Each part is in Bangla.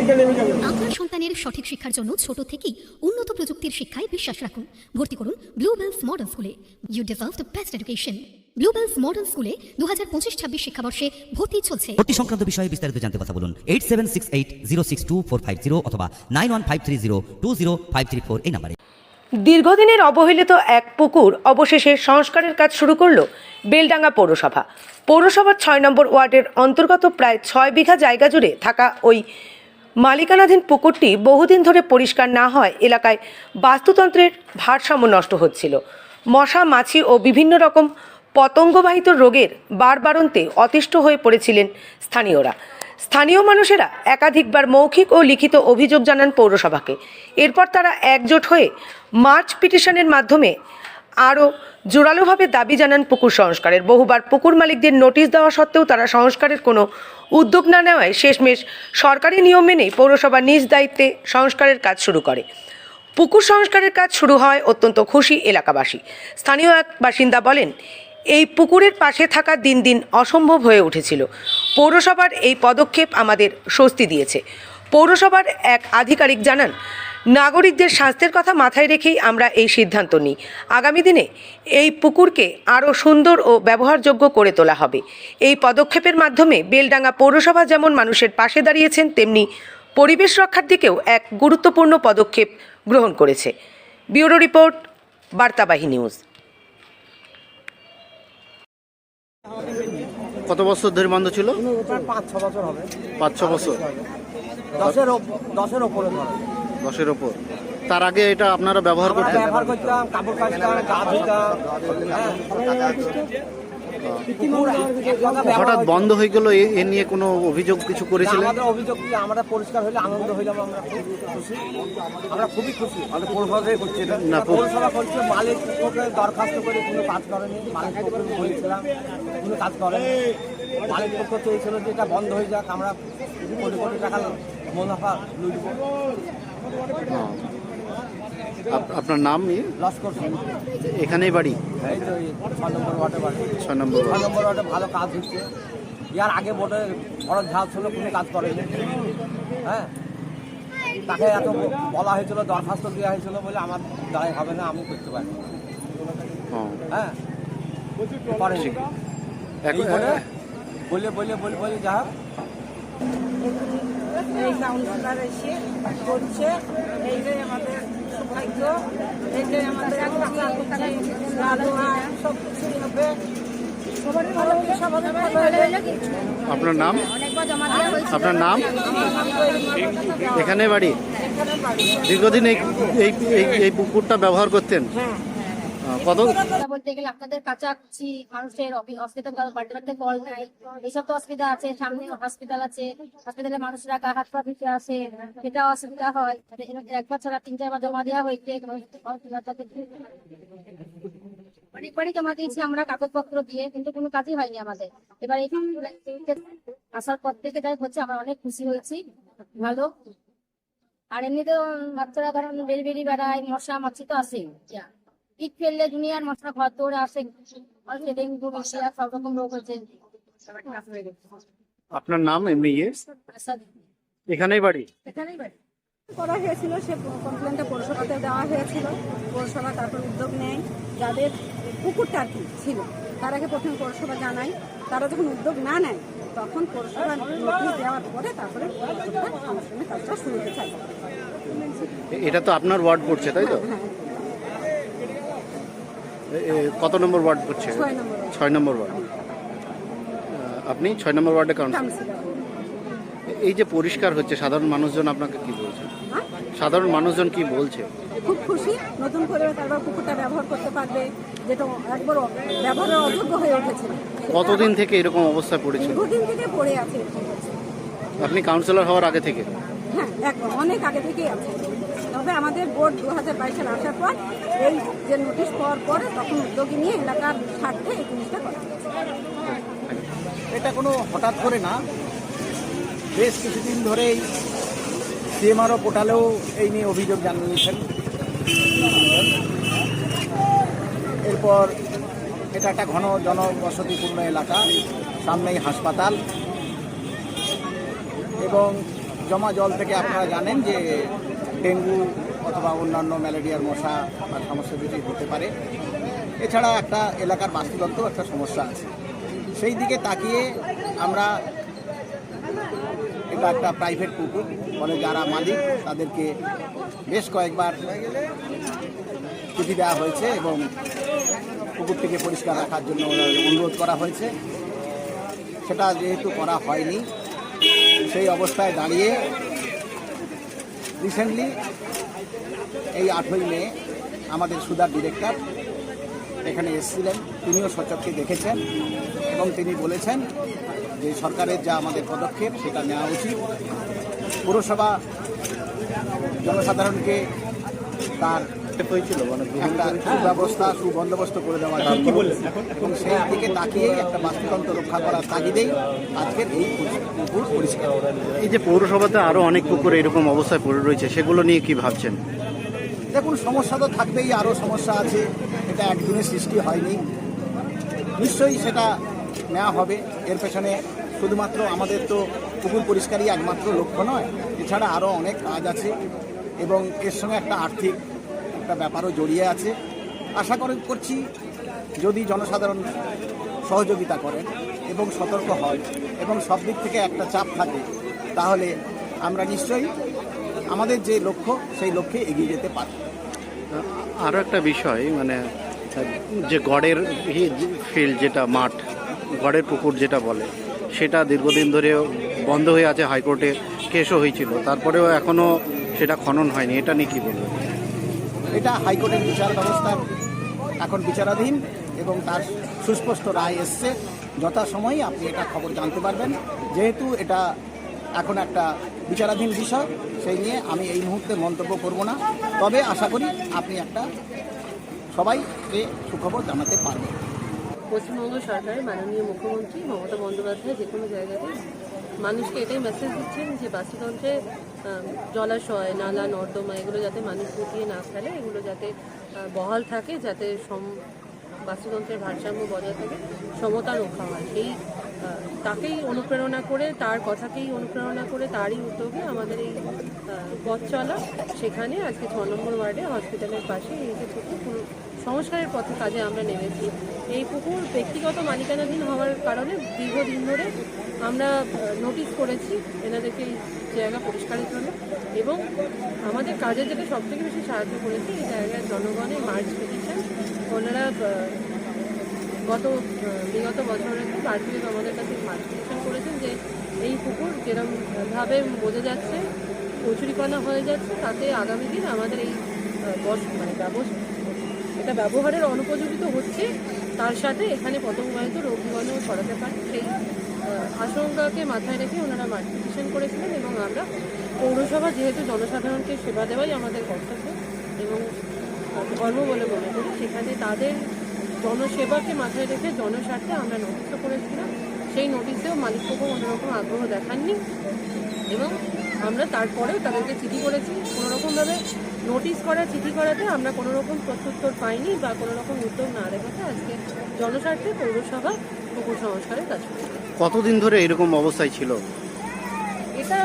আপনার সন্তানের সঠিক শিক্ষার জন্য ছোট থেকেই উন্নত প্রযুক্তির শিক্ষায় বিশ্বাস রাখুন। ভর্তি করুন ব্লু বেলস মডার্ন স্কুলে you deserve the best education Blue Bells Modern স্কুলে দু হাজার পঁচিশ ছাব্বিশ শিক্ষাবর্ষে ভর্তি চলছে। ভর্তি সংক্রান্ত বিষয়ে বিস্তারিত জানতে কথা বলুন eight seven six eight zero six two four five zero অথবা nine one five three zero two zero five three four এই নাম্বারে। দীর্ঘদিনের অবহেলিত এক পুকুর অবশেষে সংস্কারের কাজ শুরু করল বেলডাঙ্গা পৌরসভা। পৌরসভার ছয় নম্বর ওয়ার্ডের অন্তর্গত প্রায় ছয় বিঘা জায়গা জুড়ে থাকা ওই মালিকানাধীন পুকুরটি বহুদিন ধরে পরিষ্কার না হয়, এলাকায় বাস্তুতন্ত্রের ভারসাম্য নষ্ট হচ্ছিল। মশা, মাছি ও বিভিন্ন রকম পতঙ্গবাহিত রোগের বারবারন্তে অতিষ্ঠ হয়ে পড়েছিলেন স্থানীয়রা। স্থানীয় মানুষেরা একাধিকবার মৌখিক ও লিখিত অভিযোগ জানান পৌরসভাকে। এরপর তারা একজোট হয়ে মার্চ পিটিশনের মাধ্যমে আরও জোরালোভাবে দাবি জানান পুকুর সংস্কারের। বহুবার পুকুর মালিকদের নোটিশ দেওয়া সত্ত্বেও তারা সংস্কারের কোনো উদ্যোগ না নেওয়ায় শেষমেশ সরকারি নিয়ম মেনেই পৌরসভা নিজ দায়িত্বে সংস্কারের কাজ শুরু করে। পুকুর সংস্কারের কাজ শুরু হয় অত্যন্ত খুশি এলাকাবাসী। স্থানীয় এক বাসিন্দা বলেন, এই পুকুরের পাশে থাকা দিন দিন অসম্ভব হয়ে উঠেছিল। পৌরসভার এই পদক্ষেপ আমাদের স্বস্তি দিয়েছে। পৌরসভার এক আধিকারিক জানান নাগরিকদের স্বাস্থ্যের কথা মাথায় রেখেই আমরা এই সিদ্ধান্ত নিই। আগামী দিনে এই পুকুরকে আরও সুন্দর ও ব্যবহারযোগ্য করে তোলা হবে। এই পদক্ষেপের মাধ্যমে বেলডাঙ্গা পৌরসভা যেমন মানুষের পাশে দাঁড়িয়েছেন তেমনি পরিবেশ রক্ষার দিকেও এক গুরুত্বপূর্ণ পদক্ষেপ গ্রহণ করেছে। Bureau report Bartabahi news. কত বছর ধরে বন্ধ ছিল? পাঁচ ছ বছর হবে। পাঁচ ছ বছর। দশের দশের ওপরে ধরে। দশের ওপর। তার আগে এটা আপনারা ব্যবহার আমরা করতেন? ব্যবহার করতাম কাপড় কাচতাম গা ধুতাম। হ্যাঁ। হঠাৎ বন্ধ হয়ে গেল এ নিয়ে কোনো অভিযোগ কিছু না, করেছিলেন? আমাদের অভিযোগ কি? আমরা পরিষ্কার হলে আনন্দ হইলাম আমরা খুশি। আমরা খুবই খুশি। করছে না, পৌরসভা করছে মালিক দরখাস্ত করে কোনো কাজ করেনি। মালিক পক্ষকে বলেছিলাম কোনো কাজ করেনি। মালিক পক্ষ চেয়েছিল যে এটা বন্ধ হয়ে যাক আমরা কোটি কোটি টাকা মুনাফা লুটব। আপনার নাম? লস করছি এখানেই বাড়ি? ছ নম্বর ওয়ার্ডে বাড়ি। ছয় নম্বর ছয় নম্বর ওয়ার্ডে ভালো কাজ হচ্ছে। ইয়ার আগে বোর্ডে বড় ঝাল ছিল কোনো কাজ করেনি। হ্যাঁ? তাকে এত বলা হয়েছিল দরখাস্ত দেওয়া হয়েছিল বলে আমার দ্বারাই হবে না আমি করতে পারি। হ্যাঁ। করেনি বলে বলে বলে বলে যা হোক। এই কাউন্সিলর এসে করছে এই যে আমাদের সৌভাগ্য এই যে আমাদের সব কিছুই হবে। আপনার নাম? আপনার নাম? এখানে বাড়ি। দীর্ঘদিন এই এই পুকুরটা ব্যবহার করতেন? আহ, কত? বলতে গেলে আপনাদের কাছাকাছি মানুষের হসপিটাল বাড়িতে বাড়িতে কল নাই। এইসব তো অসুবিধা আছে সামনে হসপিটাল আছে। হসপিটালে মানুষরা গা হাত পা দিতে আসে সেটা অসুবিধা হয়। একবার ছাড়া তিন চারবার জমা দেওয়া হয়েছে অনেকবারই জমা দিয়েছি আমরা কাগজপত্র দিয়ে কিন্তু কোনো কাজই হয়নি আমাদের। এবার এখানে আসার পর থেকে যাই হচ্ছে আমরা অনেক খুশি হয়েছি। ভালো। আর এমনিতেও বাচ্চারা ধরেন বেরি বেরি বেড়ায় মশা মাছি তো আসে ইট ফেললে দুনিয়ার মশলা ঘর দৌড়ে আসে সব রকম রোগ হচ্ছে। আপনার নাম এমনি ইয়ে এখানেই বাড়ি? এখানেই বাড়ি। করা হয়েছিল সে কমপ্লেনটা পৌরসভাতে দেওয়া হয়েছিল। পৌরসভা তারপর উদ্যোগ নেয়। যাদের পুকুরটা আর কি ছিল তার আগে প্রথমে পৌরসভা জানায়। তারা যখন উদ্যোগ না নেয় তখন পৌরসভা নোটিশ দেওয়ার পরে তারপরে পৌরসভা কাজটা শুরু হতে এটা তো আপনার ওয়ার্ড পড়ছে তাই তো? এ- এ, কত নম্বর ওয়ার্ড পড়ছে ছয় নম্বর ওয়ার্ড। আপনি ছয় নম্বর ওয়ার্ডে কাউন্সিলর এই যে পরিষ্কার হচ্ছে সাধারণ মানুষজন আপনাকে কি বলছে? হ্যাঁ? সাধারণ মানুষজন কি বলছে? খুব খুশি নতুন করে তারপর পুকুরটা ব্যবহার করতে পারবে যেটা একবার ব্যবহারের অযোগ্য হয়ে উঠেছিল কতদিন থেকে এরকম অবস্থায় পড়েছিল দীর্ঘদিন থেকে পড়ে আছে। আপনি কাউন্সিলর হওয়ার আগে থেকে? হ্যাঁ অনেক আগে থেকেই আছে। তবে আমাদের বোর্ড দু হাজার বাইশে আসার পর এই যে নোটিশ পাওয়ার পরে তখন উদ্যোগী নিয়ে এলাকার স্বার্থে এই জিনিসটা করা এটা কোনো হঠাৎ করে না। বেশ কিছুদিন ধরেই সিএমআরও পোর্টালেও এই নিয়ে অভিযোগ জানিয়েছেন। এরপর এটা একটা ঘন জনবসতিপূর্ণ এলাকা, সামনেই হাসপাতাল। এবং জমা জল থেকে আপনারা জানেন যে ডেঙ্গু অথবা অন্যান্য ম্যালেরিয়ার মশা বা সমস্যা যদি হতে পারে, এছাড়া একটা এলাকার বাস্তুতন্ত্র একটা সমস্যা আছে। সেই দিকে তাকিয়ে আমরা এটা একটা প্রাইভেট পুকুর ফলে যারা মালিক তাদেরকে বেশ কয়েকবার চিঠি দেওয়া হয়েছে এবং পুকুরটিকে পরিষ্কার রাখার জন্য অনুরোধ করা হয়েছে। সেটা যেহেতু করা হয়নি, সেই অবস্থায় দাঁড়িয়ে রিসেন্টলি এই আঠই মে, আমাদের সুদার ডিরেক্টর এখানে এসেছিলেন। তিনিও সচককে দেখেছেন এবং তিনি বলেছেন যে সরকারের যা আমাদের পদক্ষেপ, সেটা নেওয়া উচিত। পুরসভা জনসাধারণকে তার হয়েছিল মানে একটা সুব্যবস্থা সুবন্দোবস্ত করে দেওয়া কি এবং সেই দিকে তাকিয়ে একটা বাস্তুতন্ত্র রক্ষা করার তাগিদেই আজকের এই পুকুর পরিষ্কার। এই যে পৌরসভাতে আরও অনেক পুকুর এরকম অবস্থায় পড়ে রয়েছে সেগুলো নিয়ে কি ভাবছেন? দেখুন সমস্যা তো থাকবেই আরও সমস্যা আছে। এটা একদিনে সৃষ্টি হয়নি। নিশ্চয়ই সেটা নেওয়া হবে। এর পেছনে শুধুমাত্র আমাদের তো পুকুর পরিষ্কারই একমাত্র লক্ষ্য নয় এছাড়া আরও অনেক কাজ আছে। এবং এর সঙ্গে একটা আর্থিক একটা ব্যাপারও জড়িয়ে আছে। আশা করে করছি যদি জনসাধারণ সহযোগিতা করেন এবং সতর্ক হয় এবং সব দিক থেকে একটা চাপ থাকে, তাহলে আমরা নিশ্চয়ই আমাদের যে লক্ষ্য, সেই লক্ষ্যে এগিয়ে যেতে পারি আরও একটা বিষয় মানে যে গড়ের ফিল্ড যেটা মাঠ, গড়ের পুকুর যেটা বলে, সেটা দীর্ঘদিন ধরে বন্ধ হয়ে আছে হাইকোর্টে, কেসও হয়েছিল। তারপরেও এখনও সেটা খনন হয়নি। এটা নিয়ে কী বলবেন? এটা হাইকোর্টের বিচার ব্যবস্থার এখন বিচারাধীন এবং তার সুস্পষ্ট রায় এসছে। যথাসময়ে আপনি এটা খবর জানতে পারবেন। যেহেতু এটা এখন একটা বিচারাধীন বিষয়, সেই নিয়ে আমি এই মুহূর্তে মন্তব্য করব না। তবে আশা করি আপনি একটা সবাইকে সুখবর জানাতে পারবেন। পশ্চিমবঙ্গ সরকারের মাননীয় মুখ্যমন্ত্রী মমতা বন্দ্যোপাধ্যায় যে কোনো জায়গাতে মানুষকে এটাই মেসেজ দিচ্ছেন যে বাস্তুতন্ত্রে জলাশয়, নালা, নর্দমা, এগুলো যাতে মানুষ গুটিয়ে না ফেলে, এগুলো যাতে বহাল থাকে, যাতে সম বাস্তুতন্ত্রের ভারসাম্য বজায় থাকে, সমতা রক্ষা হয়। সেই তাকেই অনুপ্রেরণা করে, তার কথাকেই অনুপ্রেরণা করে, তারই উদ্যোগে আমাদের এই পথ চলা, সেখানে আজকে ছ নম্বর ওয়ার্ডে হসপিটালের পাশে এই যে পুরো সংস্কারের পথে কাজে আমরা নেমেছি। এই পুকুর ব্যক্তিগত মালিকানাধীন হওয়ার কারণে দীর্ঘদিন ধরে আমরা নোটিশ করেছি এনাদেরকে এই জায়গা পরিষ্কারের জন্য এবং আমাদের কাজে যেটা সব থেকে বেশি সাহায্য করেছে এই জায়গার জনগণের মার্চ পিটিশন ওনারা গত বিগত বছরের আর্থিক আমাদের কাছে মার্চ পিটিশন করেছেন যে এই পুকুর যেরকমভাবে বোঝা যাচ্ছে, কচুরিপানা হয়ে যাচ্ছে, তাতে আগামী দিন আমাদের এই বস মানে ব্যবস্থা এটা ব্যবহারের অনুপযোগিত হচ্ছে, তার সাথে এখানে পতঙ্গবাহিত রোগ জীবাণু ছড়াতে পারে। সেই আশঙ্কাকে মাথায় রেখে ওনারা মার্টিফিকেশন করেছিলেন এবং আমরা পৌরসভা যেহেতু জনসাধারণকে সেবা দেওয়াই আমাদের কর্তব্য এবং ধর্ম বলে মনে করি, সেখানে তাদের জনসেবাকে মাথায় রেখে জনস্বার্থে আমরা নোটিশও করেছিলাম। সেই নোটিশেও মালিকপক্ষ কোনোরকম আগ্রহ দেখাননি এবং আমরা তারপরেও তাদেরকে চিঠি করেছি। কোনোরকমভাবে নোটিশ করা চিঠি করাতে আমরা কোনো রকম প্রত্যুত্তর পাইনি বা কোনো রকম উদ্যোগ না দেখাতে আজকে জনস্বার্থে পৌরসভা পুকুর সংস্কারের কাজ কতদিন ধরে এরকম অবস্থায় ছিল? এটা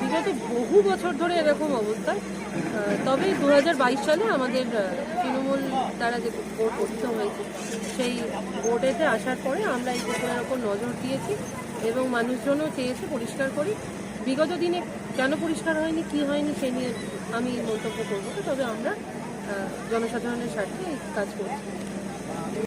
বিগত বহু বছর ধরে এরকম অবস্থা। তবে দু হাজার বাইশ সালে আমাদের তৃণমূল দ্বারা যে বোর্ড গঠিত হয়েছে সেই বোর্ডেতে আসার পরে আমরা এই পুকুরের ওপর নজর দিয়েছি এবং মানুষজনও চেয়েছে পরিষ্কার করি। বিগত দিনে কেন পরিষ্কার হয়নি কি হয়নি সে নিয়ে আমি মন্তব্য করব তবে আমরা জনসাধারণের স্বার্থে কাজ করছি।